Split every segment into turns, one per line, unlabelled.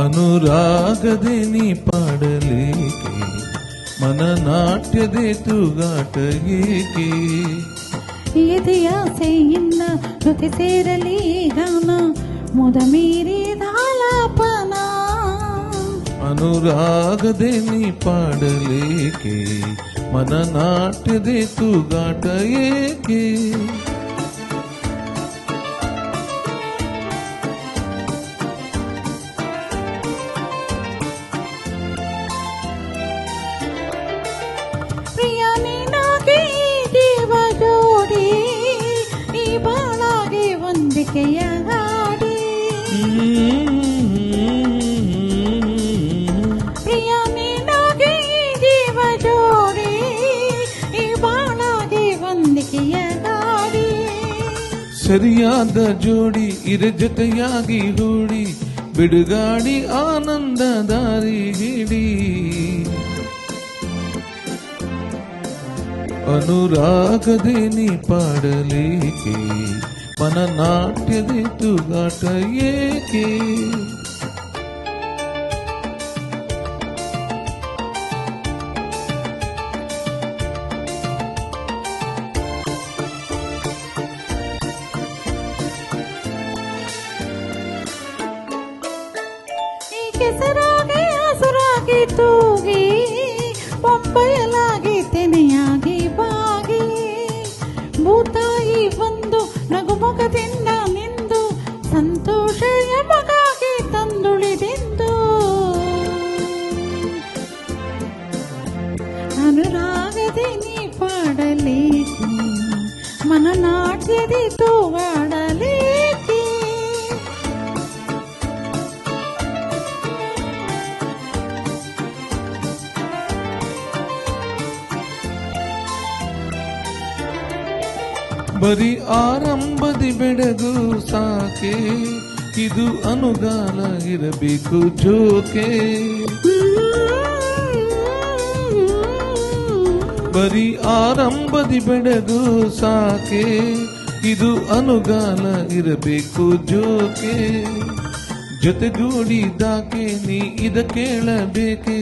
ಅನುರಾಗದೆ ನೀ ಪಾಡಲೇಕೆ ಮನನಾಟ್ಯದೆ ತೂಗಾಟ ಏಕೆ
ಎದೆಯಾಸೆಯಿಂದ ಜೊತೆ ಸೇರಲಿ ಗಾನ ಮುದ ಮೀರಿದಾಲಾಪನ
ಅನುರಾಗದೆ ನೀ ಪಾಡಲೇಕೆ ಮನನಾಟ್ಯದೆ ತೂಗಾಟ ಏಕೆ ಸರಿಯಾದ ಜೋಡಿ ಇರ ಜೊತೆಯಾಗಿ ಹೂಡಿ, ಬಿಡುಗಾಡಿ ಆನಂದ ದಾರಿ ಹಿಡಿ. ಅನುರಾಗದೆ ನೀ ಪಾಡಲೇಕೆ ಮನನಾಟ್ಯದೆ ತುಗಾಟ ಏಕೆ?
ಬೊಂಬೆಯಲಾಗಿ ತೆನೆಯಾಗಿ ಬಾಗಿ, ಭೂತಾಯಿ ಬಂದು ನಗುಮುಖದಿಂದ ನಿಂದು ಸಂತೋಷ ಎಮಗಾಗಿ ತಂದುಳಿದಿಂದು. ಅನುರಾಗದೆ ನೀ ಪಾಡಲಿ ಮನನಾಟ್ಯದಿ ತೂಗಾಡಲೇಕೆ
ಬರೀ ಆರಂಭದಿ ಬೆಳೆದು ಸಾಕೆ, ಇದು ಅನುಗಾಲ ಇರಬೇಕು ಜೋಕೆ. ಬರೀ ಆರಂಭದಿ ಬೆಳೆದು ಸಾಕೆ, ಇದು ಅನುಗಾಲ ಇರಬೇಕು ಜೋಕೆ. ಜೊತೆಗೂಡಿದಾಕೆ ನೀ ಇದ ಕೇಳಬೇಕೆ,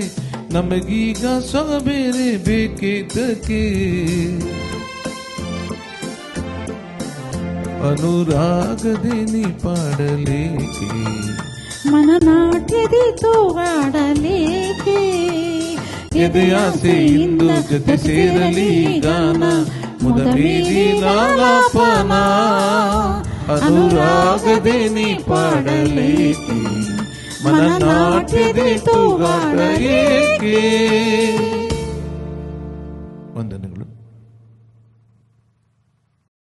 ನಮಗೀಗ ಸೊಗಬೇರೆ ಬೇಕೇತಕ್ಕೆ ಅನುರಾಗದೆ ನೀ ಪಾಡಲೇಕೆ
ಮನನಾಟ್ಯದಿ ತೂಗಾಡಲೇಕೆ
ಎದೆಯಾಸೆ ಇಂದು ಜೊತೆ ಸೇರಲಿ ಗಾನ ಮುದ ಮೀರಿ ಲಾಲಾಪನ ಅನುರಾಗದೆ ನೀ ಪಾಡಲೇಕೆ ಮನನಾಟ್ಯದೆ ತೂಗಾಟ ಏಕೆ ವಂದನೆಗಳು